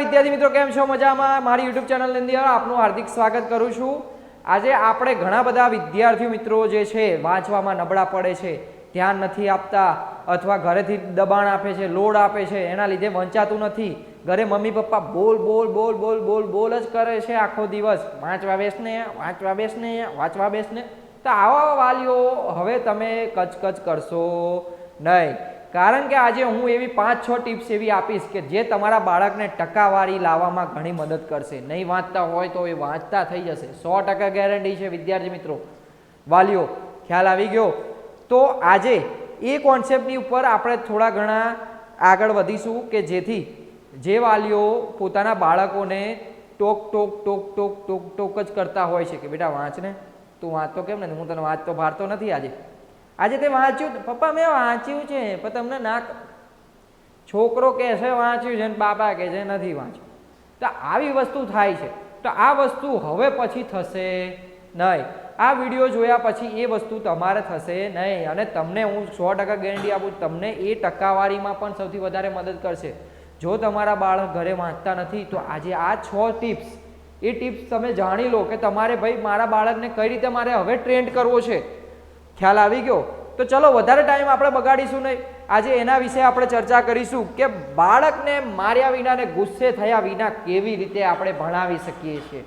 વિદ્યાર્થી મિત્રો, કેમ છો? મજામાં? મારી યુટ્યુબ ચેનલની અંદર આપનું હાર્દિક સ્વાગત કરું છું. આજે આપણે ઘણા બધા વિદ્યાર્થી મિત્રો જે છે, વાંચવામાં નબળા પડે છે, ધ્યાન નથી આપતા, અથવા ઘરેથી દબાણ આપે છે, લોડ આપે છે, એના લીધે વંચાતું નથી. ઘરે મમ્મી પપ્પા બોલ બોલ બોલ બોલ બોલ બોલ જ કરે છે આખો દિવસ. વાંચવા બેસને વાંચવા બેસને વાંચવા બેસને તો આવા વાલીઓ હવે તમે કચકચ કરશો નહીં. કારણ કે આજે હું એવી પાંચ, છ ટિપ્સ એવી આપીશ કે જે તમારા બાળકને ટકાવારી લાવવામાં ઘણી મદદ કરશે. નહીં વાંચતા હોય તો એ વાંચતા થઈ જશે. સો ટકા ગેરંટી છે વિદ્યાર્થી મિત્રો. વાલીઓ, ખ્યાલ આવી ગયો? તો આજે એ કોન્સેપ્ટની ઉપર આપણે થોડા ઘણા આગળ વધીશું કે જેથી જે વાલીઓ પોતાના બાળકોને ટોક ટોક ટોક ટોક ટોક ટોક જ કરતા હોય છે કે, બેટા વાંચને તું વાંચતો કેમ ને હું તને વાંચતો ભારતો નથી આજે. આજે તે વાંચ્યું પપ્પા, મેં વાંચ્યું છે, પણ તમને ના છોકરો કહે છે, વાંચ્યું છે ને બાપા કહે છે, નથી વાંચ્યું. તો આવી વસ્તુ થાય છે. તો આ વસ્તુ હવે પછી થશે નહીં. આ વીડિયો જોયા પછી એ વસ્તુ તમારે થશે નહીં. અને તમને હું સો ટકા ગેરંટી આપું તમને એ ટકાવારીમાં પણ સૌથી વધારે મદદ કરશે. જો તમારા બાળક ઘરે વાંચતા નથી, તો આજે આ છ ટિપ્સ. એ ટિપ્સ તમે જાણી લો કે તમારે, ભાઈ, મારા બાળકને કઈ રીતે મારે હવે ટ્રેન્ડ કરવો છે? ખ્યાલ આવી ગયો? તો ચલો, વધારે ટાઈમ આપણે બગાડીશું નહીં. આજે એના વિશે આપણે ચર્ચા કરીશું કે બાળકને માર્યા વિના ને ગુસ્સે થયા વિના કેવી રીતે આપણે ભણાવી શકીએ છીએ.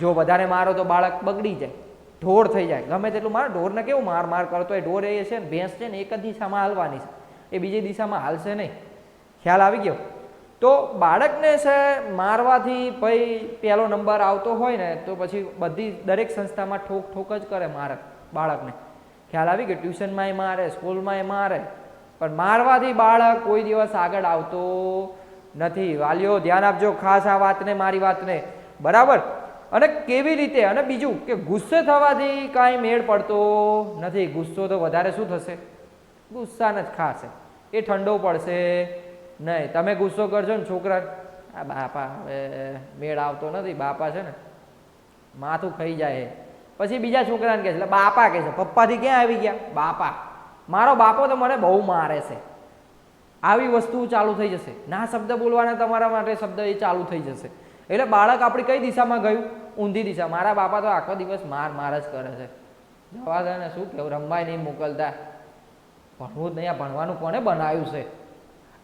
જો વધારે મારો તો બાળક બગડી જાય, ઢોર થઈ જાય. ગમે તેટલું માર, ઢોરને કેવું માર માર કરતો હોય. ઢોર એ છે ને, ભેંસ છે ને, એક જ દિશામાં હાલવાની છે. એ બીજી દિશામાં હાલશે નહીં. ખ્યાલ આવી ગયો? તો બાળકને છે, મારવાથી ભાઈ પહેલો નંબર આવતો હોય ને, તો પછી બધી દરેક સંસ્થામાં ઠોક ઠોક જ કરે મારક, બાળકને. ખ્યાલ આવી ગયો, ટ્યુશનમાં એ મારે, સ્કૂલમાં એ મારે. પણ મારવાથી બાળક કોઈ દિવસ આગળ આવતો નથી. વાલીઓ, ધ્યાન આપજો, ખાસ આ વાતને, મારી વાતને. બરાબર? અને કેવી રીતે? અને બીજું કે ગુસ્સે થવાથી કાંઈ મેળ પડતો નથી. ગુસ્સો તો વધારે શું થશે? ગુસ્સાને જ ખાશે. એ ઠંડો પડશે નહીં. તમે ગુસ્સો કરશો ને છોકરા. આ બાપા હવે મેળ આવતો નથી. બાપા છે ને, માથું ખાઈ જાય. પછી બીજા છોકરાને કહે છે એટલે બાપા, કહે છે, પપ્પાથી ક્યાં આવી ગયા? બાપા. મારો બાપો તો મને બહુ મારે છે. આવી વસ્તુ ચાલુ થઈ જશે. ના શબ્દ બોલવાના તમારા માટે શબ્દ એ ચાલુ થઈ જશે. એટલે બાળક આપણી કઈ દિશામાં ગયું? ઊંધી દિશા. મારા બાપા તો આખો દિવસ માર માર જ કરે છે. જવા દે ને શું કેવું, રમવાય નહીં, મોકલતા. ભણવું જ નહીં, આ ભણવાનું કોને બનાવ્યું છે?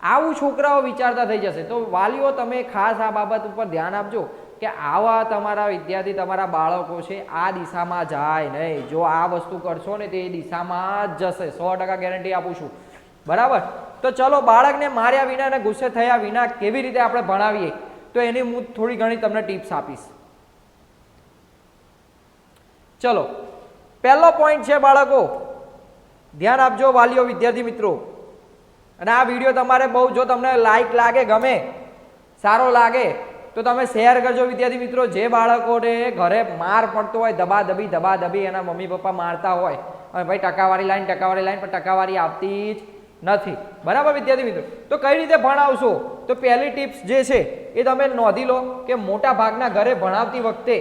આવું છોકરાઓ વિચારતા થઈ જશે. તો વાલીઓ, તમે ખાસ આ બાબત ઉપર ધ્યાન આપજો. કે આવા તમારા વિદ્યાર્થી, તમારા બાળકો છે, આ દિશામાં જાય નહીં. જો આ વસ્તુ કરશો ને તે દિશામાં જ જશે. સો ટકા ગેરંટી આપું છું. બરાબર? તો ચલો, બાળકને માર્યા વિના અને ગુસ્સે થયા વિના કેવી રીતે આપણે ભણાવીએ? તો એની હું થોડી ઘણી તમને ટિપ્સ આપીશ. ચલો, પહેલો પોઈન્ટ છે બાળકો, ધ્યાન આપજો વાલીઓ, વિદ્યાર્થી મિત્રો. અને આ વીડિયો તમારે બહુ જો તમને લાઈક લાગે, ગમે, સારો લાગે તો તમે શેર કરજો વિદ્યાર્થી મિત્રો. જે બાળકોને ઘરે માર પડતો હોય દબા દબી દબા દબી એના મમ્મી પપ્પા મારતા હોય, અને ભાઈ ટકાવારી લાઈન ટકાવારી લાઈન, પણ ટકાવારી આવતી જ નથી. બરાબર વિદ્યાર્થી મિત્રો? તો કઈ રીતે ભણાવશો? તો પહેલી ટિપ્સ જે છે, એ તમે નોંધી લો કે મોટા ભાગના ઘરે ભણાવતી વખતે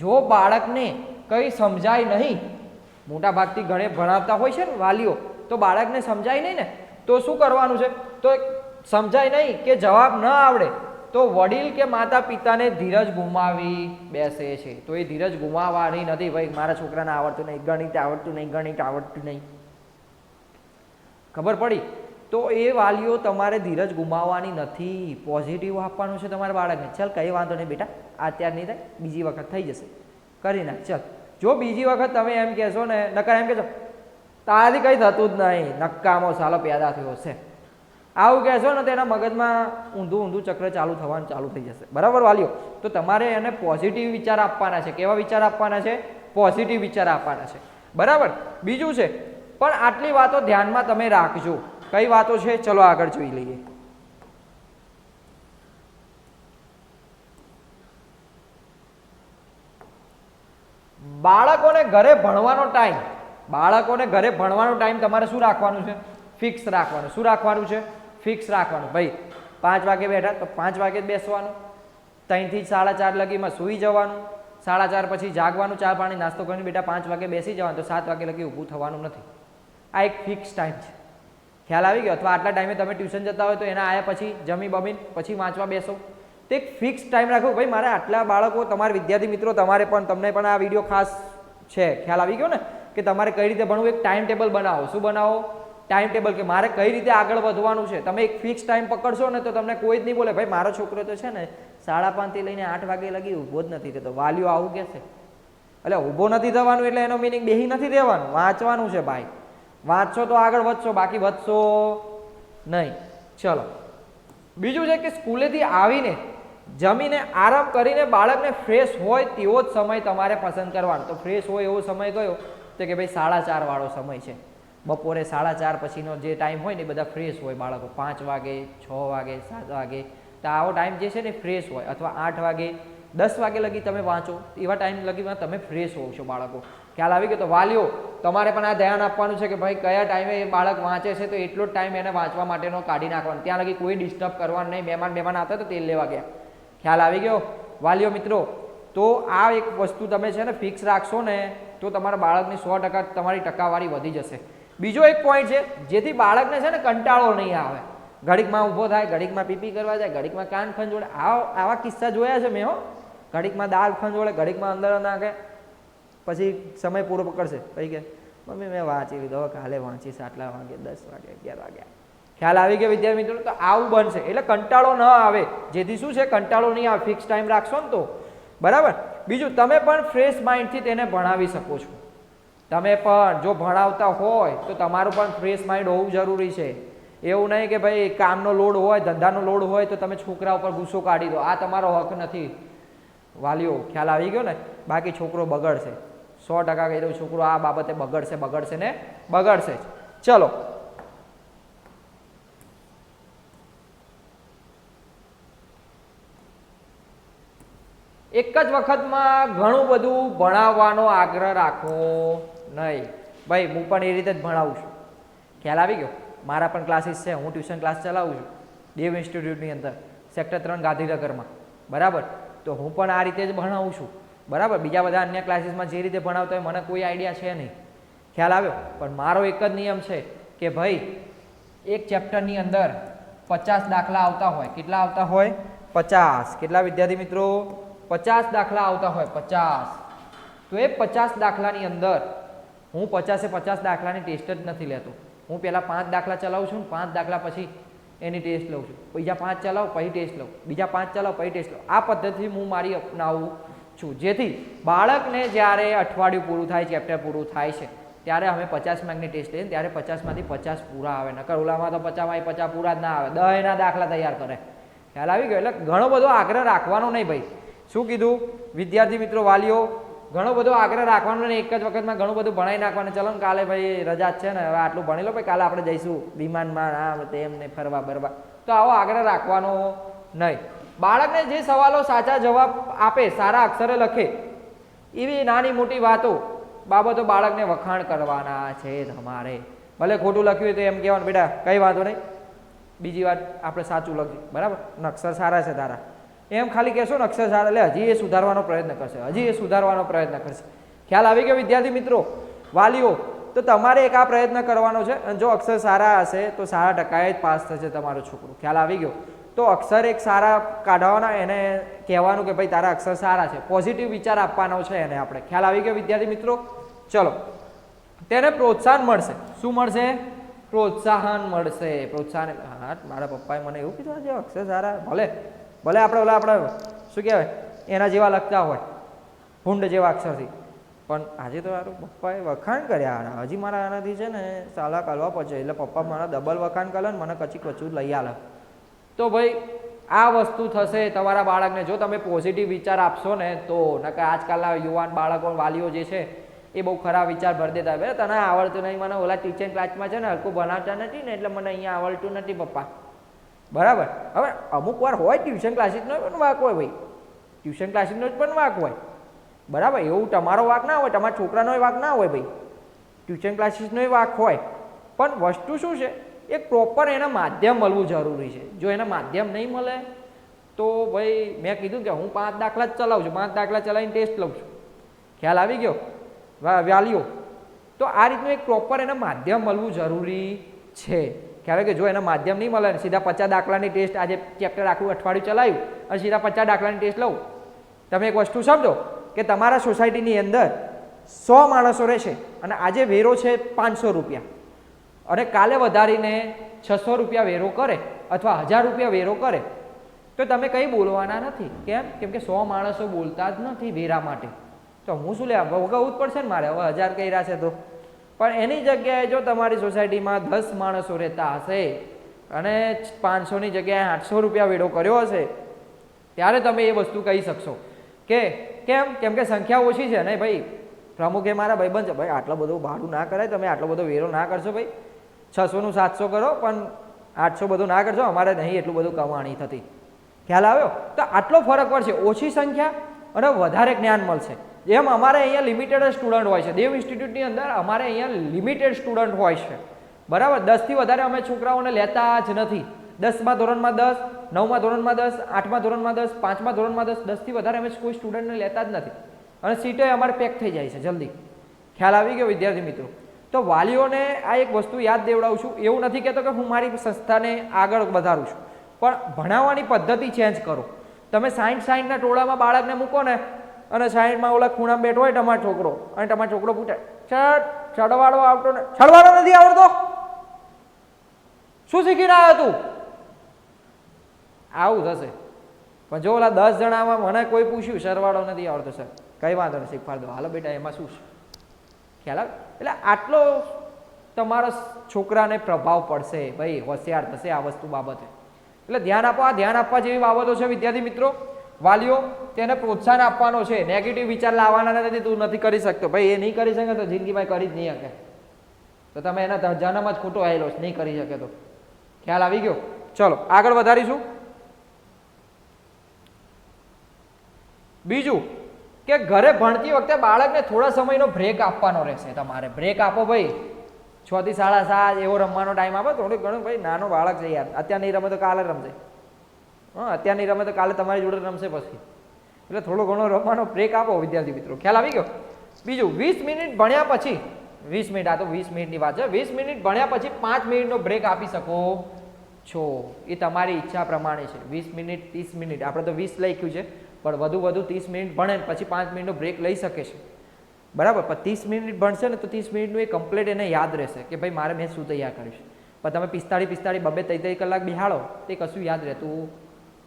જો બાળકને કંઈ સમજાય નહીં, મોટા ભાગથી ઘરે ભણાવતા હોય છે ને વાલીઓ, તો બાળકને સમજાય નહીં ને? તો શું કરવાનું છે? તો સમજાય નહીં કે જવાબ ન આવડે. તો વડીલ કે માતા પિતાને ધીરજ ગુમાવી બેસે છે. તો એ ધીરજ ગુમાવવાની નથી. ભાઈ, મારા છોકરાને આવડતું નહીં. ગણિત આવડતું નહીં. ગણિત આવડતું નહીં. ખબર પડી? તો એ વાલીઓ તમારે ધીરજ ગુમાવવાની નથી. પોઝિટિવ આપવાનું છે તમારા બાળકને. ચાલ, કઈ વાંધો નહીં બેટા. અત્યાર નહીં થાય. બીજી વખત થઈ જશે. કરી નાખ. ચાલ. જો બીજી વખત તમે એમ કહેશો ને, નકર એમ કહેશો, તારાથી કંઈ થતું જ નહીં. નક્કામો સાલો પેદા થયો છે. આવું કહેશો ને તો એના મગજમાં ઊંધું ઊંધું ચક્ર ચાલુ થવાનું ચાલુ થઈ જશે. બરાબર, વાલીઓ? તો તમારે એને પોઝિટિવ વિચાર આપવાના છે. કેવા વિચાર આપવાના છે? પોઝિટિવ વિચાર આપવાના છે. બરાબર? બીજું છે, પણ આટલી વાતો ધ્યાનમાં તમે રાખજો. કઈ વાતો છે? ચલો આગળ જોઈ લઈએ. બાળકોને ઘરે ભણવાનો ટાઈમ બાળકોને ઘરે ભણવાનો ટાઈમ તમારે શું રાખવાનું છે? ફિક્સ રાખવાનું. શું રાખવાનું છે? ફિક્સ રાખવાનું. ભાઈ, પાંચ વાગે બેઠા તો પાંચ વાગે જ બેસવાનું. ત્રણથી સાડા ચાર લગીમાં સૂઈ જવાનું. સાડા ચાર પછી જાગવાનું, ચા પાણી, નાસ્તો કરીને બેટા પાંચ વાગે બેસી જવાનું. તો સાત વાગે લગી ઊભું થવાનું નથી. આ એક ફિક્સ ટાઈમ છે. ખ્યાલ આવી ગયો? અથવા આટલા ટાઈમે તમે ટ્યુશન જતા હોય તો એના આયા પછી જમી બમીન પછી વાંચવા બેસો. તો એક ફિક્સ ટાઈમ રાખો. ભાઈ, મારે આટલા બાળકો, તમારા વિદ્યાર્થી મિત્રો, તમારે પણ, તમને પણ આ વીડિયો ખાસ છે. ખ્યાલ આવી ગયો ને? કે તમારે કઈ રીતે ભણવું? એક ટાઈમ ટેબલ બનાવો. શું બનાવો? ટાઈમ ટેબલ કે મારે કઈ રીતે આગળ વધવાનું છે? તમે એક ફિક્સ ટાઈમ પકડશો ને તો તમને કોઈ જ નહીં બોલે, ભાઈ, મારો છોકરો તો છે ને સાડા પાંચથી લઈને આઠ વાગે લગી ઊભો જ નથી થતો, વાલીઓ આવું કે છે એટલે ઊભો નથી થવાનું એટલે એનો મિનિંગ બેહી નથી દેવાનું વાંચવાનું છે ભાઈ. વાંચશો તો આગળ વધશો, બાકી વધશો નહીં. ચલો. બીજું છે કે સ્કૂલેથી આવીને જમીને આરામ કરીને બાળકને ફ્રેશ હોય તેવો જ સમય તમારે પસંદ કરવાનો. તો ફ્રેશ હોય એવો સમય કયો? તો કે ભાઈ, સાડા ચાર વાળો સમય છે. બપોરે સાડા ચાર પછીનો જે ટાઈમ હોય ને એ બધા ફ્રેશ હોય, બાળકો પાંચ વાગે, છ વાગે, સાત વાગે. તો આવો ટાઈમ જે છે ને ફ્રેશ હોય. અથવા આઠ વાગે, દસ વાગે લગી તમે વાંચો. એવા ટાઈમ લગીમાં તમે ફ્રેશ હોવ છો બાળકો. ખ્યાલ આવી ગયો તો વાલીઓ, તમારે પણ આ ધ્યાન આપવાનું છે કે ભાઈ કયા ટાઈમે એ બાળક વાંચે છે, તો એટલો જ ટાઈમ એને વાંચવા માટેનો કાઢી નાખવાનો. ત્યાં લગી કોઈ ડિસ્ટર્બ કરવાનું નહીં. મહેમાન મહેમાન આવતા તો તેલ લેવા ગયા. ખ્યાલ આવી ગયો? વાલીઓ મિત્રો, તો આ એક વસ્તુ તમે છે ને ફિક્સ રાખશો ને, તો તમારા બાળકની સો ટકા તમારી ટકાવારી વધી જશે. બીજો એક પોઈન્ટ છે, જેથી બાળકને છે ને કંટાળો નહીં આવે. ઘડીકમાં ઊભો થાય, ઘડીકમાં પીપી કરવા જાય, ઘડીકમાં કાન ખંજોડે આવા આવા કિસ્સા જોયા છે મેં હો. ઘડીકમાં દાળ ખંજોડે ઘડીકમાં અંદર નાખે. પછી સમય પૂરો પકડશે પછી કે, મમ્મી, મેં વાંચી લીધો. કાલે વાંચીશ. આટલા વાગે, દસ વાગે, અગિયાર વાગ્યા ખ્યાલ આવી ગયો વિદ્યાર્થી મિત્રો તો આવું બનશે. એટલે કંટાળો ન આવે. જેથી શું છે? કંટાળો નહીં આવે. ફિક્સ ટાઈમ રાખશો ને તો. બરાબર? બીજું, તમે પણ ફ્રેશ માઇન્ડથી તેને ભણાવી શકો છો. તમે પણ જો ભણાવતા હોય તો તમારું પણ ફ્રેશ માઇન્ડ હોવું જરૂરી છે. એવું નહીં કે ભાઈ કામનો લોડ હોય, ધંધાનો લોડ હોય તો તમે છોકરા ઉપર ગુસ્સો કાઢી દો. આ તમારો હક નથી. વાલીઓ, ખ્યાલ આવી ગયો ને? બાકી છોકરો બગડશે. સો ટકા કહી દઉં, છોકરો આ બાબતે બગડશે બગડશે ને બગડશે ચલો. એક જ વખતમાં ઘણું બધું ભણાવવાનો આગ્રહ રાખવો નહીં. ભાઈ, હું પણ એ રીતે જ ભણાવું છું. ખ્યાલ આવી ગયો? મારા પણ ક્લાસીસ છે, હું ટ્યુશન ક્લાસ ચલાવું છું. દેવ ઇન્સ્ટિટ્યૂટની અંદર સેક્ટર ત્રણ ગાંધીનગરમાં. બરાબર? તો હું પણ આ રીતે જ ભણાવું છું. બરાબર? બીજા બધા અન્ય ક્લાસીસમાં જે રીતે ભણાવતા હોય, મને કોઈ આઈડિયા છે નહીં. ખ્યાલ આવ્યો? પણ મારો એક જ નિયમ છે કે ભાઈ, એક ચેપ્ટરની અંદર પચાસ દાખલા આવતા હોય. કેટલા આવતા હોય? પચાસ. કેટલા વિદ્યાર્થી મિત્રો? પચાસ દાખલા આવતા હોય, પચાસ. તો એ પચાસ દાખલાની અંદર હું પચાસે પચાસ દાખલાની ટેસ્ટ જ નથી લેતો. હું પહેલાં પાંચ દાખલા ચલાવું છું પાંચ દાખલા પછી એની ટેસ્ટ લઉં છું. બીજા પાંચ ચલાવું, પછી ટેસ્ટ લઉં. બીજા પાંચ ચલાવું, પછી ટેસ્ટ લઉં. આ પદ્ધતિ હું મારી અપનાવું છું. જેથી બાળકને જ્યારે અઠવાડિયું પૂરું થાય, ચેપ્ટર પૂરું થાય છે, ત્યારે અમે પચાસ માર્કની ટેસ્ટ લઈએ ત્યારે પચાસમાંથી પચાસ પૂરા આવે. નકર ઓલામાં તો પચાસમાં પચાસ પૂરા જ ના આવે. દહેના દાખલા તૈયાર કરે. ખ્યાલ આવી ગયો? એટલે ઘણો બધો આગ્રહ રાખવાનો નહીં ભાઈ. શું કીધું? વિદ્યાર્થી મિત્રો, વાલીઓ ઘણો બધો આગ્રહ રાખવાનો ને એક જ વખતમાં ઘણું બધું ભણાઈ નાખવાનું. ચલો ને કાલે ભાઈ રજા છે ને, હવે આટલું ભણી લો ભાઈ, કાલે આપણે જઈશું વિમાનમાં, આમ તેમ ને ફરવા બરવા. તો આવો આગ્રહ રાખવાનો નહીં. બાળકને જે સવાલો સાચા જવાબ આપે, સારા અક્ષરે લખે, એવી નાની મોટી વાતો બાબતો બાળકને વખાણ કરવાના છે તમારે. ભલે ખોટું લખ્યું હોય તો એમ કહેવાનું, બેટા, કઈ વાંધો નહીં. બીજી વાત આપણે સાચું લખ્યું બરાબર? અક્ષર સારા છે તારા. એમ ખાલી કહેશો ને અક્ષર સારા એટલે હજી એ સુધારવાનો પ્રયત્ન કરશે, હજી એ સુધારવાનો પ્રયત્ન કરશે. ખ્યાલ આવી ગયો વિદ્યાર્થી મિત્રો? વાલીઓ, તો તમારે એક આ પ્રયત્ન કરવાનો છે અને જો અક્ષર સારા હશે તો સારા ટકાએ જ પાસ થશે તમારો છોકરો. ખ્યાલ આવી ગયો? તો અક્ષર એક સારા કાઢવાના, એને કહેવાનું કે ભાઈ તારા અક્ષર સારા છે. પોઝિટિવ વિચાર આપવાનો છે એને આપણે. ખ્યાલ આવી ગયો વિદ્યાર્થી મિત્રો? ચલો. તેને પ્રોત્સાહન મળશે. શું મળશે? પ્રોત્સાહન મળશે. પ્રોત્સાહન, હા, મારા પપ્પાએ મને એવું કીધું છે અક્ષર સારા ભલે ભલે આપણે ઓલા આપણે શું કહેવાય, એના જેવા લખતા હોય ભૂંડ જેવા અક્ષરથી. પણ આજે તો મારું પપ્પાએ વખાણ કર્યા આના. હજી મારા આનાથી છે ને સાલા કાલવા પડશે. એટલે પપ્પા મારા ડબલ વખાણ કરે ને મને કચી કચું લઈ આલે. તો ભાઈ, આ વસ્તુ થશે તમારા બાળકને. જો તમે પોઝિટિવ વિચાર આપશો ને, તો નકર આજકાલના યુવાન બાળકો વાલીઓ જે છે, એ બહુ ખરાબ વિચાર ભરી દેતા હોય. તને આવડતું નહીં, મને ઓલા ટીચર ક્લાસમાં છે ને હરકું ભણાવતા નથી ને, એટલે મને અહીંયા આવડતું નથી પપ્પા. બરાબર? હવે અમુક વાર હોય ટ્યુશન ક્લાસીસનો પણ વાક હોય ભાઈ. ટ્યુશન ક્લાસીસનો જ પણ વાક હોય. બરાબર? એવું તમારો વાક ના હોય, તમારા છોકરાનો વાક ના હોય ભાઈ. ટ્યુશન ક્લાસીસનોય વાક હોય. પણ વસ્તુ શું છે? એક પ્રોપર એને માધ્યમ મળવું જરૂરી છે. જો એને માધ્યમ નહીં મળે, તો ભાઈ મેં કીધું કે હું પાંચ દાખલા જ ચલાવું છું. પાંચ દાખલા ચલાવીને ટેસ્ટ લઉં છું. ખ્યાલ આવી ગયો? વાલીઓ તો આ રીતનું એક પ્રોપર એને માધ્યમ મળવું જરૂરી છે. ખ્યાલ કે જો એના માધ્યમ નહીં મળે ને સીધા પચાસ દાખલાની ટેસ્ટ આજે ચેપ્ટર આખું અઠવાડિયું ચલાવ્યું અને સીધા પચાસ દાખલાની ટેસ્ટ લઉં. તમે એક વસ્તુ સમજો કે તમારા સોસાયટીની અંદર સો માણસો રહેશે અને આજે વેરો છે પાંચસો રૂપિયા. અને કાલે વધારીને છસો રૂપિયા વેરો કરે અથવા હજાર રૂપિયા વેરો કરે. તો તમે કંઈ બોલવાના નથી. કેમ? કેમ કે સો માણસો બોલતા જ નથી વેરા માટે. તો હું શું લેવા? ભોગવવું જ પડશે ને મારે? હવે હજાર કર્યા છે તો. પણ એની જગ્યાએ જો તમારી સોસાયટીમાં દસ માણસો રહેતા હશે અને પાંચસોની જગ્યાએ આઠસો રૂપિયા વેડો કર્યો હશે, ત્યારે તમે એ વસ્તુ કહી શકશો. કે કેમ? કેમ કે સંખ્યા ઓછી છે ને ભાઈ? પ્રમુખે મારા ભાઈબંધ છે, ભાઈ, આટલો બધું ભાડું ના કરાય, તમે આટલો બધો વેરો ના કરશો ભાઈ. છસોનું સાતસો કરો, પણ આઠસો બધું ના કરશો, અમારે નહીં એટલું બધું કમાણી થતી. ખ્યાલ આવ્યો? તો આટલો ફરક પડશે. ઓછી સંખ્યા અને વધારે જ્ઞાન મળશે. જેમ અમારે અહીંયા લિમિટેડ સ્ટુડન્ટ હોય છે. દેવ ઇન્સ્ટિટ્યૂટની અંદર અમારે અહીંયા લિમિટેડ સ્ટુડન્ટ હોય છે. બરાબર? દસથી વધારે અમે છોકરાઓને લેતા જ નથી. દસમા ધોરણમાં દસ, નવમા ધોરણમાં દસ, આઠમા ધોરણમાં દસ, પાંચમા ધોરણમાં દસ દસથી વધારે અમે કોઈ સ્ટુડન્ટને લેતા જ નથી. અને સીટો અમારે પેક થઈ જાય છે જલ્દી. ખ્યાલ આવી ગયો વિદ્યાર્થી મિત્રો? તો વાલીઓને આ એક વસ્તુ યાદ દેવડાવું છું. એવું નથી કહેતો કે હું મારી સંસ્થાને આગળ વધારું છું. પણ ભણાવવાની પદ્ધતિ ચેન્જ કરો. તમે સાઠ સાઠના ટોળામાં બાળકને મૂકો ને અને સાઈડમાં ઓલા ખૂણા બેઠો હોય તમારો છોકરો. અને તમારો છોકરો પૂછે, ચડ, ચડવાળો આવતો ને ચડવાળો નથી આવડતો? શું શીખીને આવ્યો તું? આવું થશે. પણ જો ઓલા દસ જણામાં મને કોઈ પૂછ્યું સરવાળો નથી આવડતો, સર. કઈ વાંધો નહીં, શીખવાડ દો. હાલો બેટા, એમાં શું ખ્યાલ આવે? એટલે આટલો તમારા છોકરાને પ્રભાવ પડશે, ભાઈ, હોશિયાર થશે આ વસ્તુ બાબતે. એટલે ધ્યાન આપો, આ ધ્યાન આપવા જેવી બાબતો છે, વિદ્યાર્થી મિત્રો. વાલીઓ તેને પ્રોત્સાહન આપવાનો છે. નેગેટિવ વિચાર લાવવાના નથી તું નથી કરી શકતો. ભાઈ, એ નહીં કરી શકે તો જિંદગીમાં કરી જ નહીં શકે. તો તમે એના જન્મ જ ખોટો આવેલો છે, નહીં કરી શકે તો. ખ્યાલ આવી ગયો? ચલો, આગળ વધારીશું. બીજું કે ઘરે ભણતી વખતે બાળકને થોડા સમયનો બ્રેક આપવાનો રહેશે તમારે. બ્રેક આપો ભાઈ. છ થી સાડા સાત, એવો રમવાનો ટાઈમ આપો. થોડું ઘણું, ભાઈ, નાનો બાળક છે યાર. અત્યારે નહીં રમે તો કાલે રમશે. હા, અત્યારની રમે તો કાલે તમારી જોડે રમશે પછી. એટલે થોડો ઘણો રમવાનો બ્રેક આપો, વિદ્યાર્થી મિત્રો. ખ્યાલ આવી ગયો? બીજું, વીસ મિનિટ ભણ્યા પછી, વીસ મિનિટ, આ તો વીસ મિનિટની વાત છે, વીસ મિનિટ ભણ્યા પછી પાંચ મિનિટનો બ્રેક આપી શકો છો. એ તમારી ઈચ્છા પ્રમાણે છે. વીસ મિનિટ, ત્રીસ મિનિટ, આપણે તો વીસ લખ્યું છે, પણ વધુ વધુ ત્રીસ મિનિટ ભણે પછી પાંચ મિનિટનો બ્રેક લઈ શકે છે. બરાબર? પણ ત્રીસ મિનિટ ભણશે ને તો ત્રીસ મિનિટનું એ કમ્પ્લીટ એને યાદ રહેશે કે ભાઈ મારે મેં શું તૈયાર કર્યું છે. પણ તમે પિસ્તાળી પિસ્તાળી બબે ત્રણ ત્રણ કલાક બિહાડો, તે કશું યાદ રહેતું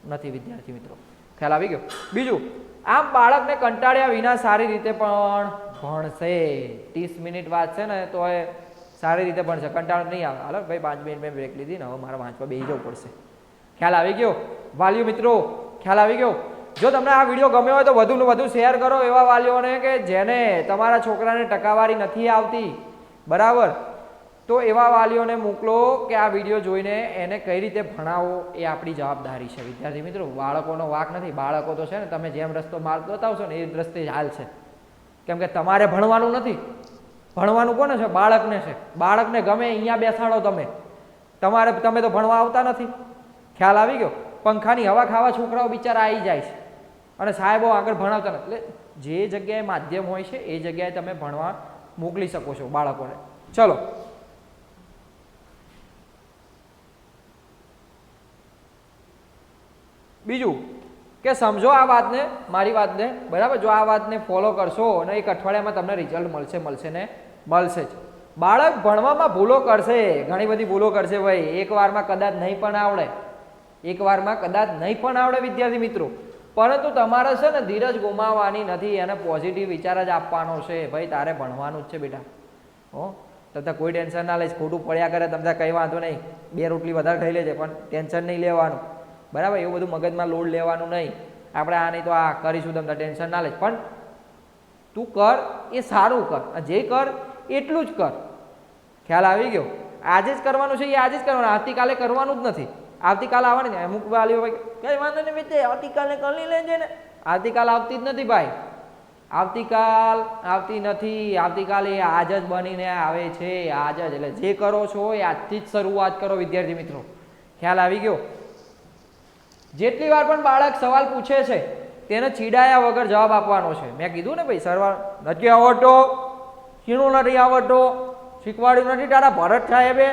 નથી, વિદ્યાર્થી મિત્રો. ખ્યાલ આવી ગયો? બીજું, આમ બાળકને કંટાળ્યા વિના સારી રીતે પણ ભણશે. ત્રીસ મિનિટ વાત છે ને, તો એ સારી રીતે ભણશે. કંટાળો નહીં આવે. હાલો, ભાઈ, પાંચ મિનિટ મેં બ્રેક લીધી ને, હવે મારે વાંચવા બેસી જવું પડશે. ખ્યાલ આવી ગયો? વાલીઓ મિત્રો, ખ્યાલ આવી ગયો? જો તમને આ વીડિયો ગમ્યો હોય તો વધુને વધુ શેર કરો એવા વાલીઓને કે જેને તમારા છોકરાને ટકાવારી નથી આવતી. બરાબર? તો એવા વાલીઓને મોકલો કે આ વીડિયો જોઈને એને કઈ રીતે ભણાવો એ આપણી જવાબદારી છે. વિદ્યાર્થી મિત્રો, બાળકોનો વાક નથી. બાળકો તો છે ને, તમે જેમ રસ્તો માર્ગ બતાવશો ને એ રસ્તે હાલ છે. કેમ કે તમારે ભણવાનું નથી. ભણવાનું કોને છે? બાળકને છે. બાળકને ગમે અહીંયા બેસાડો તમે. તમારે, તમે તો ભણવા આવતા નથી. ખ્યાલ આવી ગયો? પંખાની હવા ખાવા છોકરાઓ બિચારા આવી જાય છે. અને સાહેબો આગળ ભણાવતા નથી. એટલે જે જગ્યાએ માધ્યમ હોય છે, એ જગ્યાએ તમે ભણવા મોકલી શકો છો બાળકોને. ચલો. બીજું કે સમજો આ વાતને, મારી વાતને, બરાબર? જો આ વાતને ફોલો કરશો અને એક અઠવાડિયામાં તમને રિઝલ્ટ મળશે મળશે ને મળશે જ. બાળક ભણવામાં ભૂલો કરશે, ઘણી બધી ભૂલો કરશે ભાઈ. એક વારમાં કદાચ નહીં પણ આવડે. એક વારમાં કદાચ નહીં પણ આવડે, વિદ્યાર્થી મિત્રો. પરંતુ તમારે છે ને ધીરજ ગુમાવવાની નથી એને પોઝિટિવ વિચાર જ આપવાનો છે. ભાઈ, તારે ભણવાનું જ છે બેટા. હો? તમને કોઈ ટેન્શન ના લઈશ ખોટું પડ્યા કરે તમને કંઈ વાંધો નહીં. બે રોટલી વધારે ખાઈ લેજે, પણ ટેન્શન નહીં લેવાનું. બરાબર? એવું બધું મગજમાં લોડ લેવાનું નહીં. આપણે આ નહીં તો આ કરીશું તમને ટેન્શન ના લે. પણ તું કર, એ સારું કર. જે કર, એટલું જ કર. ખ્યાલ આવી ગયો? આજે જ કરવાનું છે, એ આજે જ કરવાનું. આવતીકાલે કરવાનું જ નથી. આવતીકાલે આવવાની અમુક વાલીઓ ભાઈ કઈ વાંધો નહીં મિત્ર આવતીકાલે કરી લેજે ને. આવતીકાલ આવતી જ નથી ભાઈ. આવતીકાલ આવતી નથી. આવતીકાલ એ આજ જ બનીને આવે છે. આજ જ. એટલે જે કરો છો એ આજથી જ શરૂઆત કરો, વિદ્યાર્થી મિત્રો. ખ્યાલ આવી ગયો? જેટલી વાર પણ બાળક સવાલ પૂછે છે, તેને ચીડાયા વગર જવાબ આપવાનો છે. મેં કીધું ને ભાઈ, સરવાર નથી આવડતો શીણું નથી આવડતો, શીખવાડ્યું નથી, તારા ભરત સાહેબે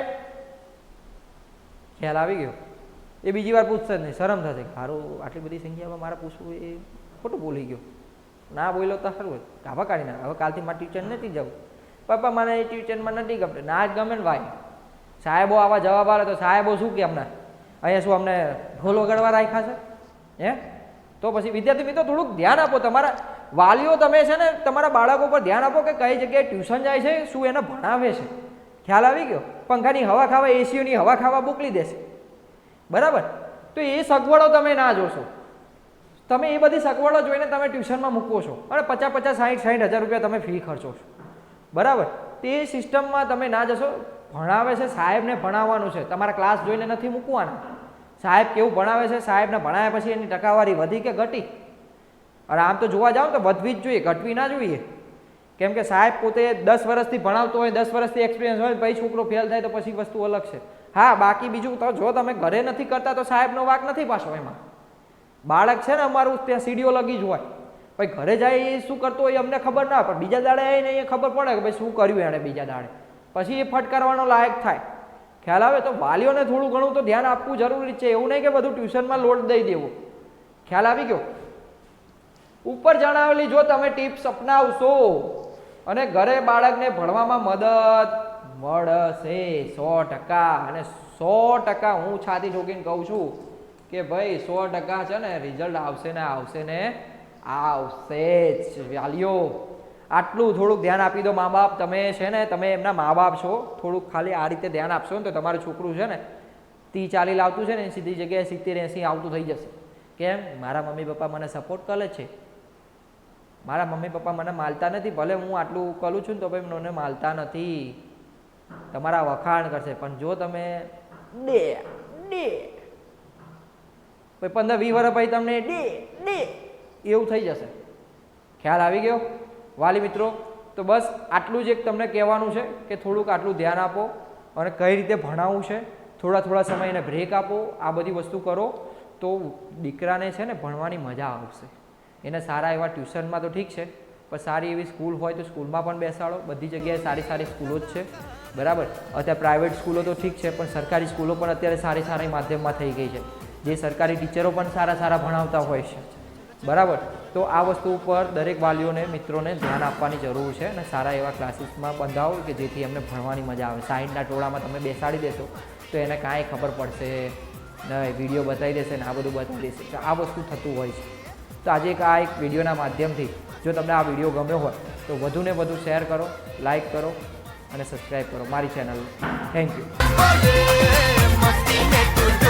ખ્યાલ આવી ગયો. એ બીજી વાર પૂછશે જ નહીં, શરમ થશે. મારું આટલી બધી સંખ્યામાં મારે પૂછવું એ ખોટું બોલી ગયો. ના બોલ્યો તો સારું ગાભા કાઢી નાખ. હવે કાલથી મારે ટ્યુશન નથી જવું. પપ્પા, મને એ ટ્યુશનમાં નથી ગમતું. ના જ ગમે ને ભાઈ. સાહેબો આવા જવાબ આવે તો સાહેબો શું કે અમને અહીંયા શું અમને ઢોલ વગાડવા રાખ્યા છે? હે? તો પછી વિદ્યાર્થી મિત્રો થોડુંક ધ્યાન આપો. તમારા વાલીઓ તમે છે ને તમારા બાળકો પર ધ્યાન આપો કે કઈ જગ્યાએ ટ્યુશન જાય છે, શું એને ભણાવે છે. ખ્યાલ આવી ગયો? પંખાની હવા ખાવા એસીઓની હવા ખાવા મોકલી દેશે. બરાબર? તો એ સગવડો તમે ના જોશો. તમે એ બધી સગવડો જોઈને તમે ટ્યુશનમાં મૂકો છો. અને પચાસ પચાસ સાઠ સાઠ હજાર રૂપિયા તમે ફી ખર્ચો છો. બરાબર? તે સિસ્ટમમાં તમે ના જશો. ભણાવે છે, સાહેબને ભણાવવાનું છે. તમારા ક્લાસ જોઈને નથી મૂકવાના. સાહેબ કેવું ભણાવે છે, સાહેબને ભણાવ્યા પછી એની ટકાવારી વધી કે ઘટી? અને આમ તો જોવા જાઓ તો વધવી જ જોઈએ, ઘટવી ના જોઈએ. કેમ કે સાહેબ પોતે દસ વર્ષથી ભણાવતો હોય, દસ વર્ષથી એક્સપિરિયન્સ હોય પછી છોકરો ફેલ થાય તો પછી વસ્તુ અલગ છે. હા, બાકી બીજું તો જો તમે ઘરે નથી કરતા તો સાહેબનો વાક નથી પાછો એમાં. બાળક છે ને અમારું, ત્યાં સીડીઓ લગી જ હોય. ભાઈ ઘરે જાય એ શું કરતો હોય અમને ખબર ના પણ બીજા દાડે આવીને એ ખબર પડે કે ભાઈ શું કર્યું એણે બીજા દાડે. પછી એ ફટકારવાનો લાયક થાય. ખ્યાલ આવે તો વાલીઓને થોડું ઘણું તો ધ્યાન આપવું જરૂરી છે. એવું નહીં કે બધું ટ્યુશનમાં લોડ દઈ દેવો. ખ્યાલ આવી ગયો? ઉપર જણાવેલી જો તમે ટિપ્સ અપનાવશો અને ઘરે બાળકને ભણવામાં મદદ મળશે સો ટકા. અને સો ટકા હું છાતી ઠોકીને કહું છું કે ભાઈ, સો ટકા છે ને રિઝલ્ટ આવશે ને આવશે ને આવશે જ. વાલીઓ આટલું થોડુંક ધ્યાન આપી દો મા બાપ તમે છે ને, તમે એમના મા બાપ છો. થોડુંક ખાલી આ રીતે ધ્યાન આપશો ને તો તમારું છોકરું છે ને, તી ચાલી લાવતું છે ને સીધી જગ્યાએ સિત્તેર એંસી આવતું થઈ જશે. કેમ? મારા મમ્મી પપ્પા મને સપોર્ટ કરે છે. મારા મમ્મી પપ્પા મને માલતા નથી. ભલે હું આટલું કરું છું ને તો ભાઈ મને માલતા નથી. તમારા વખાણ કરશે. પણ જો તમે ડે ડે પંદર વીસ વર્ષ પછી તમને ડે ડે એવું થઈ જશે. ખ્યાલ આવી ગયો? વાલી મિત્રો, તો બસ આટલું જ એક તમને કહેવાનું છે કે થોડુંક આટલું ધ્યાન આપો અને કઈ રીતે ભણાવવું છે, થોડા થોડા સમય એને બ્રેક આપો, આ બધી વસ્તુ કરો, તો દીકરાને છે ને ભણવાની મજા આવશે. એને સારા એવા ટ્યુશનમાં તો ઠીક છે, પણ સારી એવી સ્કૂલ હોય તો સ્કૂલમાં પણ બેસાડો, બધી જગ્યાએ સારી સારી સ્કૂલો જ છે. બરાબર? અત્યારે પ્રાઇવેટ સ્કૂલો તો ઠીક છે, પણ સરકારી સ્કૂલો પણ અત્યારે સારી સારી માધ્યમમાં થઈ ગઈ છે. જે સરકારી ટીચરો પણ સારા સારા ભણાવતા હોય છે. બરાબર? તો આ વસ્તુ ઉપર દરેક વાલીઓને, મિત્રોને ધ્યાન આપવાની જરૂર છે અને સારા એવા ક્લાસીસમાં બંધાવો કે જેથી એમને ભણવાની મજા આવે. સાઈડના ટોળામાં તમે બેસાડી દેશો, તો એને કાંઈ ખબર પડશે વીડિયો બતાવી દેશે ને આ બધું બતાવી દેશે. તો આ વસ્તુ થતું હોય છે. તો આજે એક આ એક વિડીયોના માધ્યમથી જો તમને આ વીડિયો ગમ્યો હોય, તો વધુને વધુ શેર કરો, લાઈક કરો અને સબસ્ક્રાઈબ કરો મારી ચેનલ થેન્ક યુ. तू